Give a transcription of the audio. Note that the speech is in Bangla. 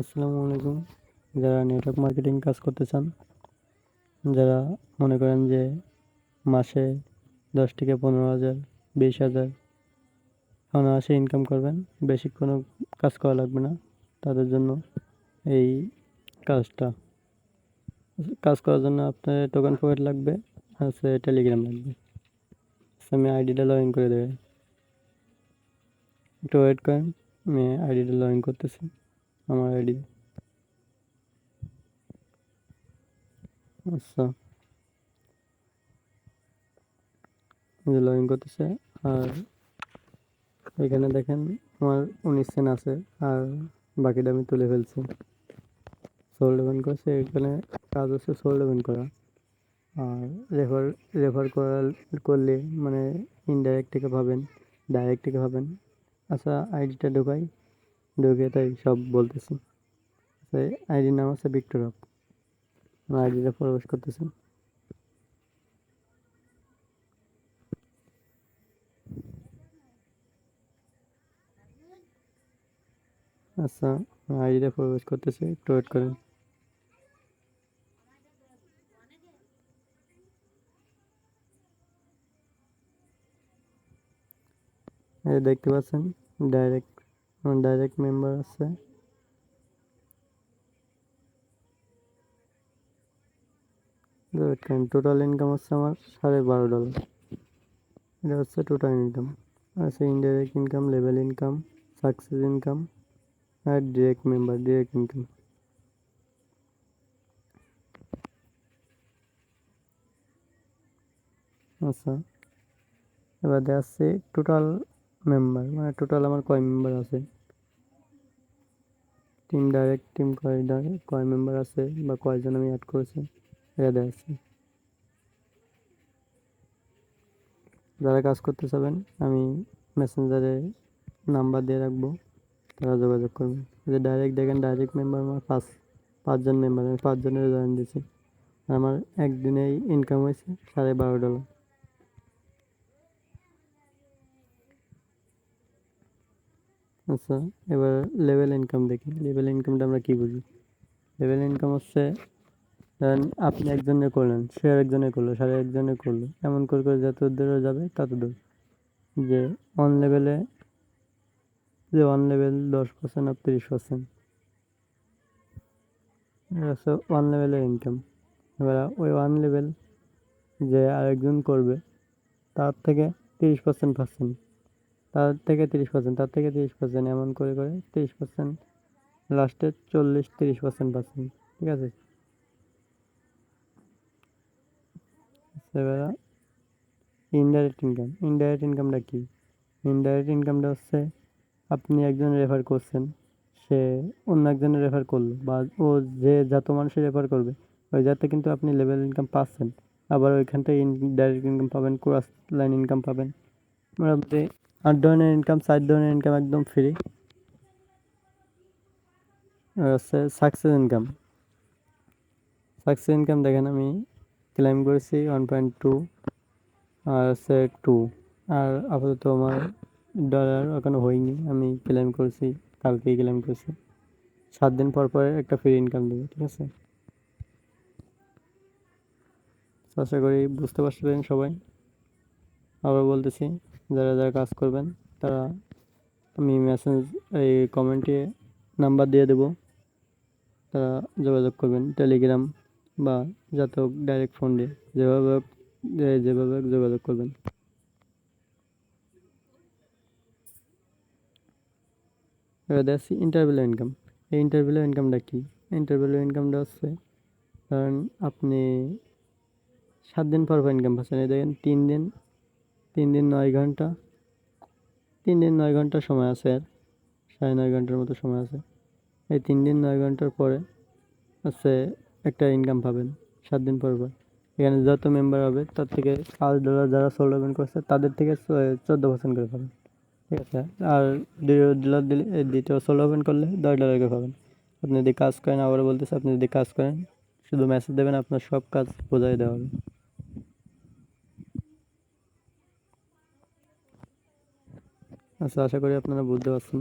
আসসালামু আলাইকুম। যারা নেটওয়ার্ক মার্কেটিং কাজ করতে চান যারা মনে করেন যে মাসে দশ থেকে পনেরো হাজার বিশ হাজার অনায়াসে ইনকাম করবেন বেশি কোনো কাজ করা লাগবে না। তাদের জন্য এই কাজটা। কাজ করার জন্য আপনার টোকেন পকেট লাগবে আর সে টেলিগ্রাম লাগবে। আচ্ছা, আমি আইডিটা লগ ইন করে দেবে একটু ওয়েট করেন আমি আইডিটা লগ ইন করতেছি। আমার আইডি। আচ্ছা। লগ ইন করতেছে, আর এখানে দেখেন আমার উনিশ সেন আছে, আর বাকিটা আমি তুলে ফেলছি। সোল ডেভেন করছে, এখানে কাজ হচ্ছে সোল ডেভেন করা। আর রেফার রেফার করা করলে মানে ইনডাইরেক্ট থেকে পাবেন ডাইরেক্ট থেকে পাবেন। আচ্ছা আইডিটা ঢোকাই। ঢুকে তাই সব বলতেছি। আইডির নাম আছে ভিক্টর আপ। আইডিটা প্রবেশ করতেছি। আচ্ছা আইডিটা প্রবেশ করতেছি। একটু ওয়েট করেন। দেখতে পাচ্ছেন ডাইরেক্ট ডাইরেক্ট মেম্বার আছে টোটাল ইনকাম হচ্ছে আমার সাড়ে বারো ডলার এটা হচ্ছে টোটাল ইনকাম আছে indirect income level income success income আর ডিরেক্ট মেম্বার ডিরেক্ট ইনকাম আচ্ছা এবার দেখাচ্ছে টোটাল মেম্বার মানে টোটাল আমার কয় মেম্বার আছে? টিম ডাইরেক্ট টিম কয় কয় মেম্বার আছে বা কয়জন আমি অ্যাড করেছি এটা দেখাচ্ছি। যারা কাজ করতে চাবেন, আমি মেসেঞ্জারে নাম্বার দিয়ে রাখব, তারা যোগাযোগ করবেন। যে ডাইরেক্ট দেখেন ডাইরেক্ট মেম্বার আমার পাঁচ, পাঁচজন মেম্বার আমি পাঁচজনের জয়েন দিয়েছি। আমার একদিনেই ইনকাম হয়েছে সাড়ে বারো ডলার আচ্ছা এবার লেভেল ইনকাম দেখি। লেভেল ইনকামটা আমরা কী বুঝি? লেভেল ইনকাম হচ্ছে, ধরেন আপনি একজনে করলেন, সে আরেকজনে করল, সাড়ে একজনে করল, এমন করে করে যত দূরে যাবে তত দূর। যে অন লেভেলে যে ওয়ান লেভেল দশ পার্সেন্ট আর তিরিশ পার্সেন্ট হচ্ছে ওয়ান লেভেলের ইনকাম এবার ওই ওয়ান লেভেল যে আরেকজন করবে, তার থেকে তিরিশ পার্সেন্ট পার্সেন্ট তার থেকে তিরিশ পার্সেন্ট তার থেকে তিরিশ পার্সেন্ট এমন করে করে তিরিশ পার্সেন্ট লাস্টে চল্লিশ, তিরিশ পার্সেন্ট পার্সেন্ট ঠিক আছে? এবার ইনডাইরেক্ট ইনকাম ইনডাইরেক্ট ইনকামটা কী? ইনডাইরেক্ট ইনকামটা হচ্ছে আপনি একজন রেফার করছেন, সে অন্য একজনের রেফার করল বা ও যে যত মানুষের রেফার করবে, ওই যাতে কিন্তু আপনি লেভেল ইনকাম পাচ্ছেন। আবার ওইখানটায় ডাইরেক্ট ইনকাম পাবেন ক্রস লাইন ইনকাম পাবেন। মোটামুটি আট ধরনের ইনকাম চার ধরনের ইনকাম একদম ফ্রি হচ্ছে সাকসেস ইনকাম সাকসেস ইনকাম দেখেন আমি ক্লাইম করেছি ওয়ান পয়েন্ট টু আর হচ্ছে টু আর আপাতত আমার ডলার এখনও হয়নি, আমি ক্লেম করেছি, কালকেই ক্লেম করেছি। সাত দিন পর পর একটা ফ্রি ইনকাম দেবে, ঠিক আছে? আশা করি বুঝতে পারছিলেন সবাই। আবার বলতেছি। যারা যারা কাজ করবেন, তারা আমি মেসেজ এই কমেন্টে নাম্বার দিয়ে দেব। তারা যোগাযোগ করবেন টেলিগ্রাম বা যত ডাইরেক্ট ফোন দিয়ে যেভাবে যেভাবে যোগাযোগ করবেন। এবার দেখছি ইন্টারভিউ ইনকাম এই ইন্টারভিউ ইনকামটা কী? ইন্টারভিউ ইনকামটা হচ্ছে কারণ আপনি সাত দিন পর পর ইনকাম পাচ্ছেন। এই দেখেন, তিন দিন তিন দিন নয় ঘণ্টা। তিন দিন নয় ঘণ্টা সময় আছে আর। সাড়ে নয় ঘণ্টার মতো সময় আছে। এই তিন দিন নয় ঘণ্টার পরে হচ্ছে একটা ইনকাম পাবেন সাত দিন পর পর। এখানে যত মেম্বার হবে, তার থেকে পাঁচ ডলার যারা সোল্ড ওপেন করছে, তাদের থেকে চোদ্দ পার্সেন্ট করে পাবেন। ঠিক আছে? আর দ্বিতীয় ডলার দিলে দ্বিতীয় সোল্ড ওপেন করলে দশ ডলার করে পাবেন। আপনি যদি কাজ করেন, আবারও বলতেছে, আপনি যদি কাজ করেন, শুধু মেসেজ দেবেন, আপনার সব কাজ বোঝাই দেওয়া হবে। আচ্ছা আশা করি আপনারা বুঝতে পারছেন।